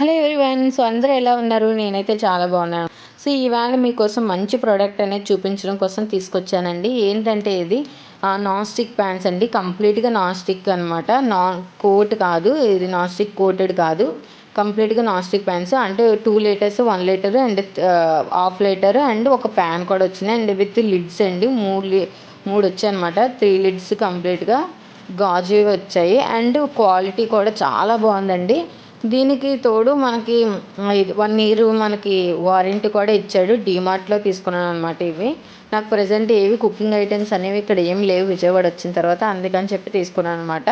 Hello everyone. So అందరూ ఎలా ఉన్నారు? నేనైతే చాలా బాగున్నాను. సో ఈవేళ మీకోసం మంచి ప్రోడక్ట్ అనేది చూపించడం కోసం తీసుకొచ్చానండి. ఏంటంటే ఇది నాన్ స్టిక్ ప్యాన్స్ అండి. కంప్లీట్గా నాన్ స్టిక్ అనమాట నాన్ కోట్ కాదు. ఇది నాన్ స్టిక్ కోటెడ్ కాదు. కంప్లీట్గా నాన్ స్టిక్ ప్యాన్స్ అంటే two litres one litre and half litre and ఒక ప్యాన్ కూడా వచ్చింది. అండ్ విత్ లిడ్స్ అండి. మూడు లీ మూడు వచ్చాయి అనమాట త్రీ లిడ్స్ కంప్లీట్గా గాజు వచ్చాయి. అండ్ క్వాలిటీ కూడా చాలా బాగుందండి. దీనికి తోడు మనకి వన్ ఇయర్ మనకి వారంటీ కూడా ఇచ్చాడు. డీమార్ట్లో తీసుకున్నాను అనమాట ఇవి. నాకు ప్రజెంట్ ఏవి కుకింగ్ ఐటమ్స్ అనేవి ఇక్కడ ఏం లేవు. విజయవాడ వచ్చిన తర్వాత అందుకని చెప్పి తీసుకున్నాను అనమాట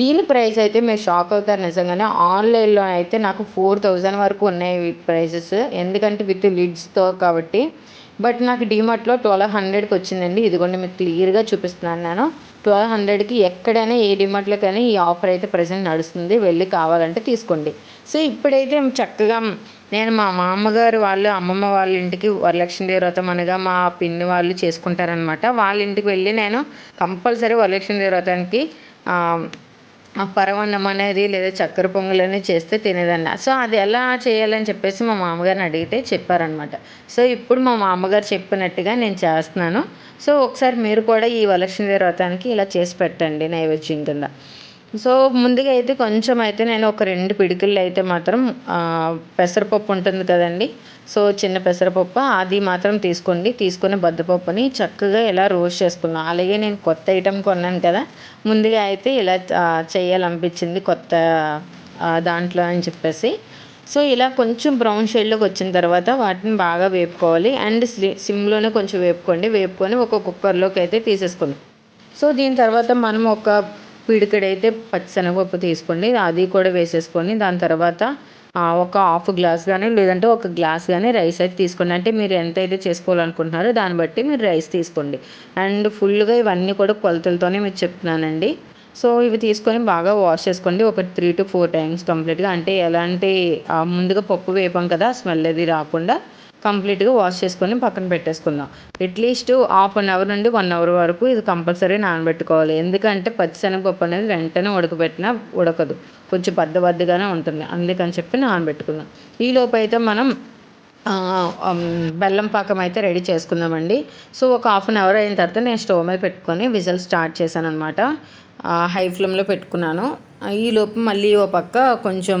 దీని ప్రైస్ అయితే మీరు షాక్ అవుతారు నిజంగానే. ఆన్లైన్లో అయితే నాకు ఫోర్ థౌజండ్ వరకు ఉన్నాయి ప్రైసెస్ ఎందుకంటే విత్ లిడ్స్తో కాబట్టి బట్ నాకు డీమార్ట్లో ట్వెల్వ్ హండ్రెడ్కి వచ్చిందండి. ఇదిగోండి మీకు క్లియర్గా చూపిస్తున్నాను నేను. ట్వెల్వ్ హండ్రెడ్కి ఎక్కడైనా ఏ డిమార్ట్లో కానీ ఈ ఆఫర్ అయితే ప్రజెంట్ నడుస్తుంది. వెళ్ళి కావాలంటే తీసుకోండి. సో ఇప్పుడైతే చక్కగా నేను మా మామగారు వాళ్ళు అమ్మమ్మ వాళ్ళ ఇంటికి వరలక్ష్మి వ్రతం అనగా మా పిన్ని వాళ్ళు చేసుకుంటారనమాట వాళ్ళ ఇంటికి వెళ్ళి నేను కంపల్సరీ వరలక్ష్మి వ్రతానికి పరమాన్నం అనేది లేదా చక్కెర పొంగల్ అనేది చేస్తే తినేదాన్ని. సో అది ఎలా చేయాలని చెప్పేసి మా మామగారిని అడిగితే చెప్పారనమాట సో ఇప్పుడు మా మామగారు చెప్పినట్టుగా నేను చేస్తున్నాను. సో ఒకసారి మీరు కూడా ఈ వరలక్ష్మి వ్రతానికి ఇలా చేసి పెట్టండి నైవేద్యం కింద. సో ముందుగా అయితే కొంచెం అయితే నేను ఒక రెండు పిడికిళ్ళు అయితే మాత్రం పెసరపప్పు ఉంటుంది కదండి. సో చిన్న పెసరపప్పు అది మాత్రం తీసుకోండి. తీసుకుని బద్దపప్పుని చక్కగా ఇలా రోస్ట్ చేసుకున్నాను అలాగే నేను కొత్త ఐటెం కొన్నాను కదా. ముందుగా అయితే ఇలా చేయాలనిపించింది కొత్త దాంట్లో అని చెప్పేసి. సో ఇలా కొంచెం బ్రౌన్ షేడ్లోకి వచ్చిన తర్వాత వాటిని బాగా వేపుకోవాలి. అండ్ సిమ్లోనే కొంచెం వేపుకోండి. వేపుకొని ఒక కుక్కర్లోకి అయితే తీసేసుకోండి సో దీని తర్వాత మనం ఒక పిడికెడైతే పచ్చిశనగపప్పు తీసుకోండి అది కూడా వేసేసుకొని దాని తర్వాత ఒక హాఫ్ గ్లాస్ కానీ లేదంటే ఒక గ్లాస్ కానీ రైస్ అయితే తీసుకోండి. అంటే మీరు ఎంత అయితే చేసుకోవాలనుకుంటున్నారో దాన్ని బట్టి మీరు రైస్ తీసుకోండి. అండ్ ఫుల్గా ఇవన్నీ కూడా కొలతలతోనే మీకు చెప్తున్నానండి. సో ఇవి తీసుకొని బాగా వాష్ చేసుకోండి. ఒక త్రీ టు ఫోర్ టైమ్స్ కంప్లీట్గా అంటే ఎలాంటి ముందుగా పప్పు వేపాం కదా స్మెల్ అది రాకుండా కంప్లీట్గా వాష్ చేసుకొని పక్కన పెట్టేసుకుందాం. At least half an hour నుండి వన్ అవర్ వరకు ఇది కంపల్సరీ నానబెట్టుకోవాలి. ఎందుకంటే పచ్చిశనగపప్పు అనేది వెంటనే ఉడకబెట్టినా ఉడకదు. కొంచెం బద్ద బద్దగానే ఉంటుంది. అందుకని చెప్పి నానబెట్టుకుందాం. ఈలోపు అయితే మనం బెల్లం పాకం అయితే రెడీ చేసుకుందామండి. సో ఒక హాఫ్ అన్ అవర్ అయిన తర్వాత నేను స్టవ్ మీద పెట్టుకొని విజిల్ స్టార్ట్ చేశాను అనమాట హై ఫ్లేమ్లో పెట్టుకున్నాను. ఈలోపు మళ్ళీ ఓ పక్క కొంచెం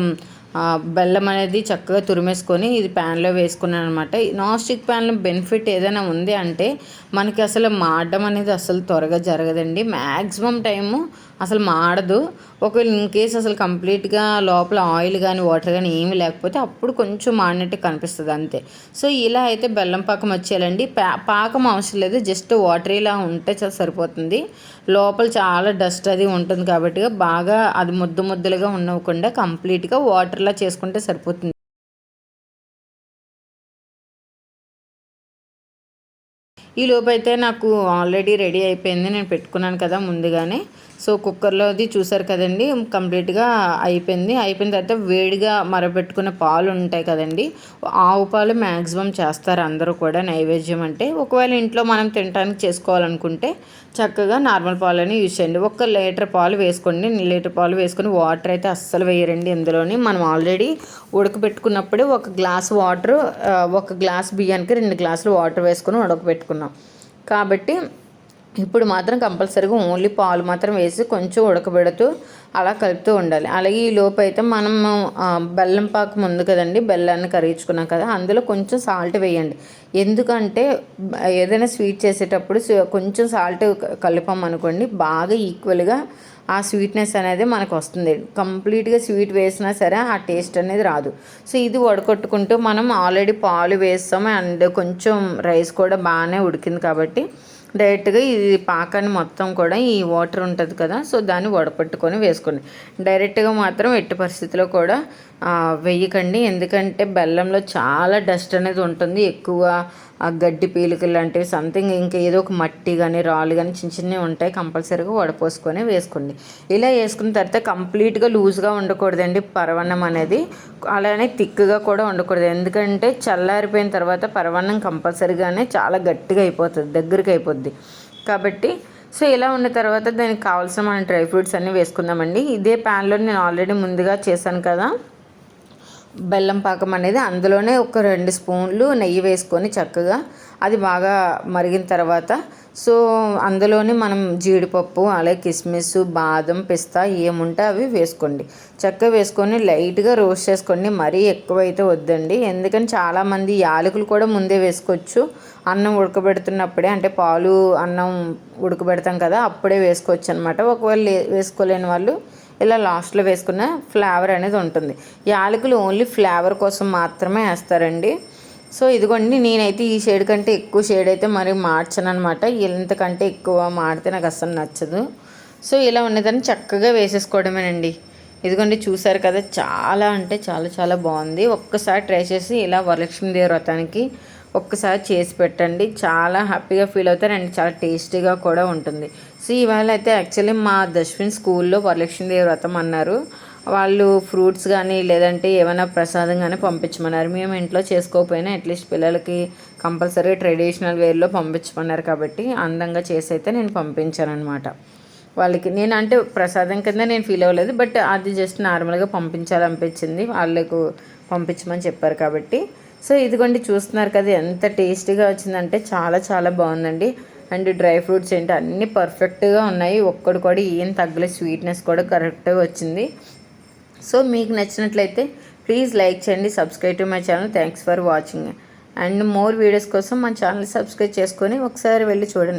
బెల్లం అనేది చక్కగా తురిమేసుకొని ఇది ప్యాన్లో వేసుకున్నాను అనమాట నాన్ స్టిక్ ప్యాన్లో బెనిఫిట్ ఏదైనా ఉంది అంటే మనకి అసలు మాడడం అనేది అసలు త్వరగా జరగదండి. మ్యాక్సిమం టైము అసలు మాడదు ఒకవేళ ఇన్ కేస్ అసలు కంప్లీట్గా లోపల ఆయిల్ కానీ వాటర్ కానీ ఏమి లేకపోతే అప్పుడు కొంచెం మాడినట్టు కనిపిస్తుంది అంతే. సో ఇలా అయితే బెల్లం పాకం వచ్చేయాలండి. పాకం అవసరం లేదు. జస్ట్ వాటర్ ఇలా ఉంటే సరిపోతుంది. లోపల చాలా డస్ట్ అది ఉంటుంది కాబట్టి బాగా అది ముద్దు ముద్దలుగా ఉండకుండా కంప్లీట్గా వాటర్లా చేసుకుంటే సరిపోతుంది. ఈ లోపు అయితే నాకు ఆల్రెడీ రెడీ అయిపోయింది. నేను పెట్టుకున్నాను కదా ముందుగానే. సో కుక్కర్లో అది చూసారు కదండి కంప్లీట్గా అయిపోయింది. అయిపోయిన తర్వాత వేడిగా మరబెట్టుకున్న పాలు ఉంటాయి కదండి ఆవు పాలు మ్యాక్సిమం చేస్తారు అందరూ కూడా నైవేద్యం అంటే. ఒకవేళ ఇంట్లో మనం తినడానికి చేసుకోవాలనుకుంటే చక్కగా నార్మల్ పాలని యూజ్ చేయండి. ఒక లీటర్ పాలు వేసుకోండి. లీటర్ పాలు వేసుకొని వాటర్ అయితే అస్సలు వేయరండి ఇందులోని. మనం ఆల్రెడీ ఉడకబెట్టుకున్నప్పుడే ఒక గ్లాస్ వాటర్ ఒక గ్లాస్ బియ్యానికి రెండు గ్లాసులు వాటర్ వేసుకొని ఉడకబెట్టుకున్నాం. కాబట్టి ఇప్పుడు మాత్రం కంపల్సరీగా ఓన్లీ పాలు మాత్రం వేసి కొంచెం ఉడకబెడుతూ అలా కలుపుతూ ఉండాలి. అలాగే ఈ లోపు అయితే మనం బెల్లం పాకు ముందు కదండి బెల్లాన్ని కరిగించుకున్నాం కదా అందులో కొంచెం సాల్ట్ వేయండి. ఎందుకంటే ఏదైనా స్వీట్ చేసేటప్పుడు కొంచెం సాల్ట్ కలిపాం అనుకోండి బాగా ఈక్వల్గా ఆ స్వీట్నెస్ అనేది మనకు వస్తుంది. కంప్లీట్గా స్వీట్ వేసినా సరే ఆ టేస్ట్ అనేది రాదు. సో ఇది వడకొట్టుకుంటూ మనం ఆల్రెడీ పాలు వేస్తాము అండ్ కొంచెం రైస్ కూడా బాగానే ఉడికింది కాబట్టి డైరెక్ట్గా ఇది పాకాన్ని మొత్తం కూడా ఈ వాటర్ ఉంటుంది కదా సో దాన్ని వడపట్టుకొని వేసుకోండి. డైరెక్ట్గా మాత్రం ఎట్టి పరిస్థితిలో కూడా వేయకండి ఎందుకంటే బెల్లంలో చాలా డస్ట్ అనేది ఉంటుంది. ఎక్కువ గడ్డి పీలికలు లాంటివి సంథింగ్ ఇంకా ఏదో ఒక మట్టి కానీ రాళ్ళు కానీ చిన్న చిన్నవి ఉంటాయి. కంపల్సరీగా వడపోసుకొని వేసుకోండి. ఇలా వేసుకున్న తర్వాత కంప్లీట్గా లూజ్గా ఉండకూడదండి పరవన్నం అనేది. అలానే థిక్గా కూడా ఉండకూడదు. ఎందుకంటే చల్లారిపోయిన తర్వాత పరవన్నం కంపల్సరీగానే చాలా గట్టిగా అయిపోతుంది దగ్గరికి అయిపోద్ది. కాబట్టి సో ఇలా ఉన్న తర్వాత దానికి కావాల్సిన మన డ్రై ఫ్రూట్స్ అన్నీ వేసుకుందామండి. ఇదే ప్యాన్లో నేను ఆల్రెడీ ముందుగా చేశాను కదా. బెల్లం పాకం అనేది అందులోనే ఒక రెండు స్పూన్లు నెయ్యి వేసుకొని చక్కగా అది బాగా మరిగిన తర్వాత సో అందులోనే మనం జీడిపప్పు అలాగే కిస్మిస్ బాదం పిస్తా ఏముంటే అవి వేసుకోండి. చక్కగా వేసుకొని లైట్గా రోస్ట్ చేసుకోండి. మరీ ఎక్కువైతే వద్దండి. ఎందుకని చాలామంది యాలకులు కూడా ముందే వేసుకోవచ్చు. అన్నం ఉడకబెడుతున్నప్పుడే అంటే పాలు అన్నం ఉడకబెడతాం కదా అప్పుడే వేసుకోవచ్చు అనమాట ఒకవేళ వేసుకోలేని వాళ్ళు ఇలా లాస్ట్లో వేసుకున్న ఫ్లేవర్ అనేది ఉంటుంది. యాలకులు ఓన్లీ ఫ్లేవర్ కోసం మాత్రమే వేస్తారండి. సో ఇదిగోండి నేనైతే ఈ షేడ్ కంటే ఎక్కువ షేడ్ అయితే మరి మార్చను అనమాట ఇంతకంటే ఎక్కువ మాడితే నాకు అస్సలు నచ్చదు. సో ఇలా ఉన్నదాన్ని చక్కగా వేసేసుకోవడమేనండి. ఇదిగోండి చూసారు కదా చాలా అంటే చాలా చాలా బాగుంది. ఒక్కసారి ట్రై చేసి ఇలా వరలక్ష్మీదేవి వ్రతానికి ఒక్కసారి చేసి పెట్టండి. చాలా హ్యాపీగా ఫీల్ అవుతారు అండ్ చాలా టేస్టీగా కూడా ఉంటుంది. సో ఇవాళ అయితే యాక్చువల్లీ మా దశ్విన్ స్కూల్లో వరలక్ష్మీదేవి వ్రతం అన్నారు. వాళ్ళు ఫ్రూట్స్ కానీ లేదంటే ఏమైనా ప్రసాదం కానీ పంపించమన్నారు. మేము ఇంట్లో చేసుకోకపోయినా అట్లీస్ట్ పిల్లలకి కంపల్సరీ ట్రెడిషనల్ వేర్లో పంపించమన్నారు కాబట్టి అందంగా చేసి అయితే నేను పంపించాను అనమాట వాళ్ళకి నేను అంటే ప్రసాదం కింద నేను ఫీల్ అవ్వలేదు. బట్ అది జస్ట్ నార్మల్గా పంపించాలనిపించింది. వాళ్ళకు పంపించమని చెప్పారు కాబట్టి సో ఇదిగోండి చూస్తున్నారు కదా ఎంత టేస్టీగా వచ్చిందంటే చాలా చాలా బాగుందండి. అండ్ డ్రై ఫ్రూట్స్ ఏంటి అన్నీ పర్ఫెక్ట్గా ఉన్నాయి. ఒక్కడు కూడా ఏం తగ్గలేదు స్వీట్నెస్ కూడా కరెక్ట్గా వచ్చింది. సో మీకు నచ్చినట్లయితే ప్లీజ్ లైక్ చేయండి subscribe to my channel. Thanks for watching. And more videos కోసం మా ఛానల్ సబ్స్క్రైబ్ చేసుకొని ఒకసారి వెళ్ళి చూడండి.